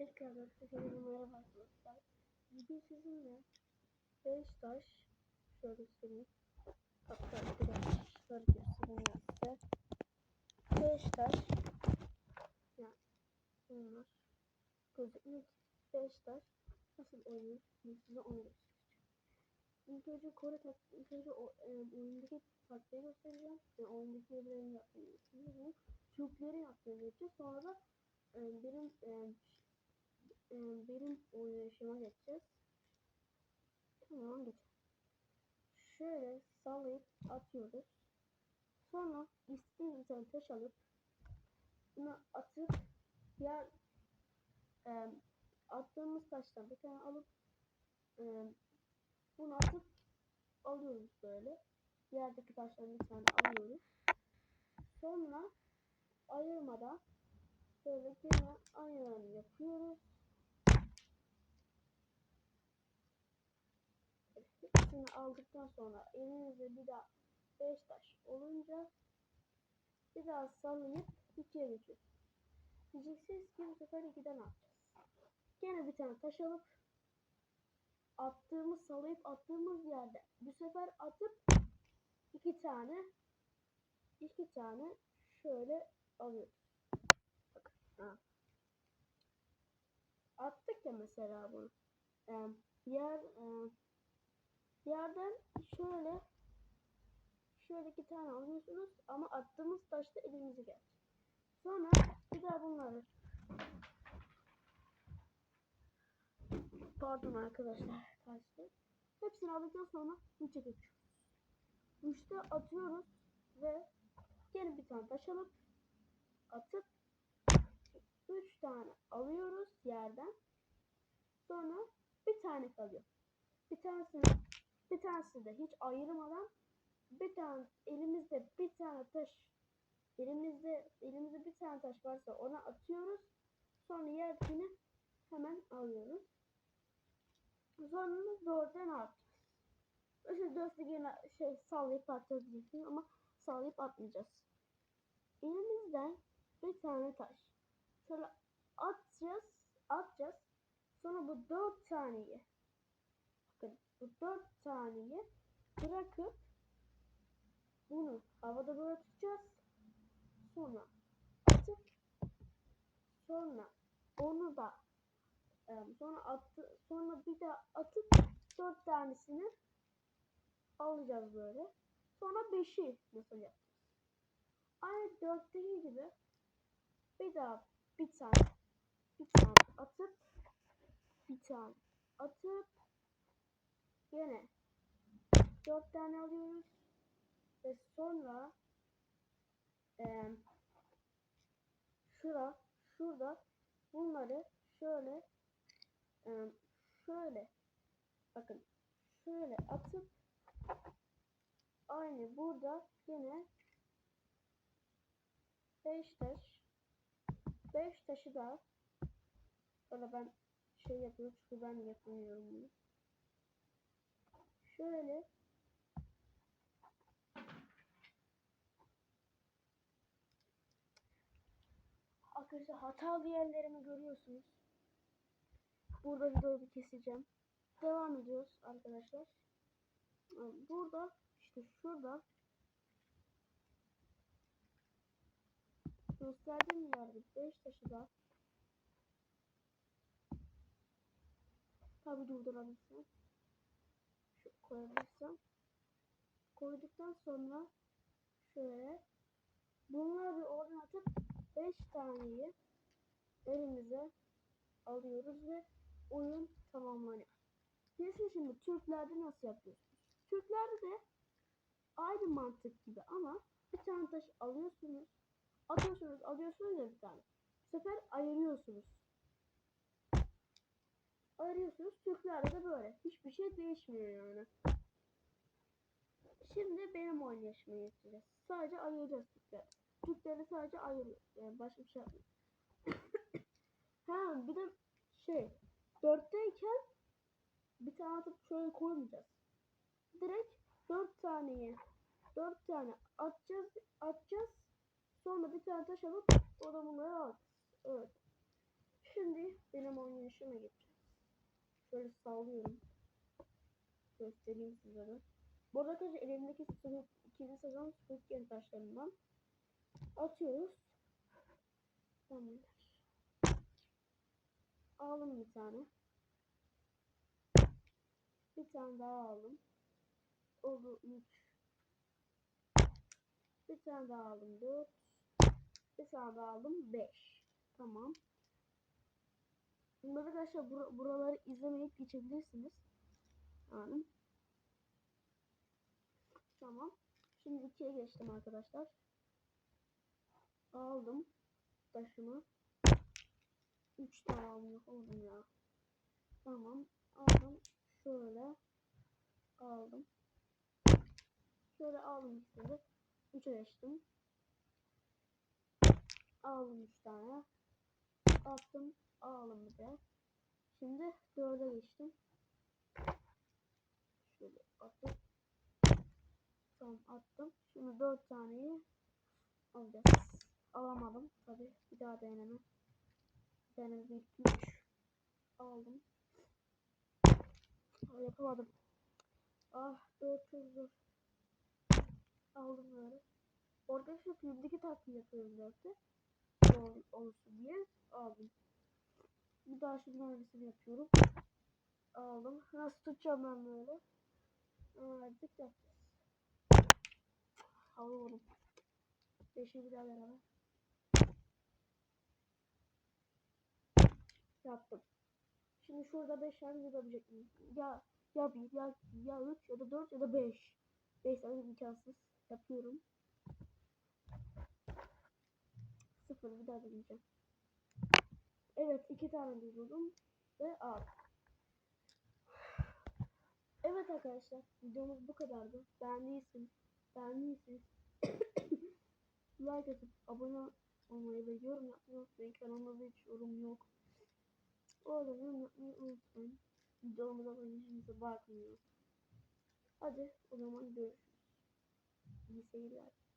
Tekrardan hepinize merhaba arkadaşlar. Bugün sizinle 5 taş şöyle göstereyim. Hatta biraz şöyle göstereyim size. 5 taş yani bunlar gözükmüyor ki. 5 taş nasıl? Ben size onu göstereceğim. İlk önce Kore tak ilk önce o, e, oyundaki taktiği göstereceğim. Yani oyundaki yerlerin yaptığını göstereceğim. Yaptığını yapacağız. Sonra da e, benim e, benim oynayışıma geçeceğiz. Tamam geçelim. Şöyle sallayıp atıyoruz. Sonra istediğimiz bir taş alıp bunu atıp diğer e, attığımız taştan bir tane alıp e, bunu atıp alıyoruz böyle. Yerdeki taştan bir tane alıyoruz. Sonra ayırmadan Böyle gene aynılarını yapıyoruz. Hepsini aldıktan sonra elinizde bir daha 5 taş olunca bir daha sallayıp ikiye geçiyoruz. Diyeceksiniz ki bu sefer ikiden atacağız. Gene bir tane taş alıp attığımız sallayıp attığımız yerde bu sefer atıp iki tane iki tane şöyle alıyoruz. Ha. Attık ya mesela bunu. Ee, yer e, yerden şöyle şöyle iki tane alıyorsunuz ama attığımız taşta elinize gelecek. Sonra bir daha bunları pardon arkadaşlar kaçtı. Hepsini aldıktan sonra üçe geçiyoruz. Üçte atıyoruz ve gene bir tane taş alıp atıp 3 tane alıyoruz yerden. Sonra bir tane kalıyor. Bir tanesini bir tanesi de hiç ayırmadan bir tane elimizde bir tane taş elimizde elimizde bir tane taş varsa ona atıyoruz. Sonra yerdekini hemen alıyoruz. Sonra dörtten atacağız. İşte dörtte gene şey sallayıp atacağız diyecektim ama sallayıp atmayacağız. Elimizden bir tane taş şöyle atacağız, atacağız. Sonra bu dört taneyi bakın bu dört taneyi bırakıp bunu havada böyle tutacağız. Sonra atıp sonra onu da sonra attı sonra bir daha atıp dört tanesini alacağız böyle. Sonra beşi nasıl yapacağız? Aynı dörtteki gibi bir daha bir tane bir tane atıp bir tane atıp yine dört tane alıyoruz ve sonra e, şura şurada bunları şöyle e, şöyle bakın şöyle atıp aynı burada yine 5 taş 5 taşı da sonra ben şey yapıyorum çünkü ben yapamıyorum bunu. Şöyle Arkadaşlar hatalı yerlerimi görüyorsunuz. Burada videoyu keseceğim. Devam ediyoruz arkadaşlar. Burada işte şurada gösterdiğim yerde 5 taşı da tabi durdurabilirsem şu koyabilirsem koyduktan sonra şöyle bunları oradan atıp 5 taneyi elimize alıyoruz ve oyun tamamlanıyor. Kesin şimdi Türklerde nasıl yapıyorsunuz? Türklerde de aynı mantık gibi ama bir tane taş alıyorsunuz Atıyorsunuz, alıyorsunuz ya bir tane. Bu sefer ayırıyorsunuz. Ayırıyorsunuz. Türklerde de böyle. Hiçbir şey değişmiyor yani. Şimdi benim oynayışıma geçeceğiz. Sadece ayıracağız Türkler. Türkleri sadece ayırıyoruz. Yani başka bir şey yapmıyoruz. ha bir de şey. Dörtteyken bir tane atıp şöyle koymayacağız. Direkt dört taneye dört tane atacağız atacağız Sonra bir tane taş alıp o da bunları alacağız. Evet. Şimdi deneme oynayışına geçeceğiz. Şöyle sallıyorum. Göstereyim size de. Bu arada arkadaşlar elimdeki Squid, ikinci sezon Squid Game taşlarından atıyoruz. Tamamdır. Aldım bir tane. Bir tane daha aldım. Oldu 3. Bir tane daha aldım 4. Bir tane daha aldım 5. Tamam. Bunları arkadaşlar bur buraları izlemeyip geçebilirsiniz. Yani. Tamam. Şimdi ikiye geçtim arkadaşlar. Aldım taşımı. 3 tane aldım yapamadım ya. Tamam. Aldım. Şöyle. Aldım. Şöyle aldım ikisini. 3'e geçtim. Aldım 3 tane. Attım. Aldım bir. Şimdi 4'e geçtim. Şöyle attım. Tamam attım. Şimdi 4 taneyi alacağız. Alamadım. Tabi bir daha deneme. Deneme 1 2 3 aldım. Yapamadım. Ah 4 çok zor. Aldım böyle. Orada şu filmdeki taktiği yapıyorum zaten. Zor olsun diye aldım. Bir daha şimdi aynısını yapıyorum. Aldım. Nasıl tutacağım ben böyle? Artık yapacağız. Alıyorum. Beşi bir daha beraber. Yaptım. Şimdi şurada 5 tane yapabilecek miyim? Ya ya 1 ya ya 3 ya da 4 ya da 5. 5 tane imkansız. Yapıyorum. Sıfır bir daha deneyeceğim. Evet iki tane buldum ve al. Evet arkadaşlar videomuz bu kadardı. Beğendiyseniz beğendiyseniz like atıp abone olmayı ve yorum yapmayı unutmayın. Kanalımda hiç yorum yok. Orada yorum yapmayı unutmayın. Videomuza abone bakmıyor. Hadi o zaman görüşürüz. İyi seyirler.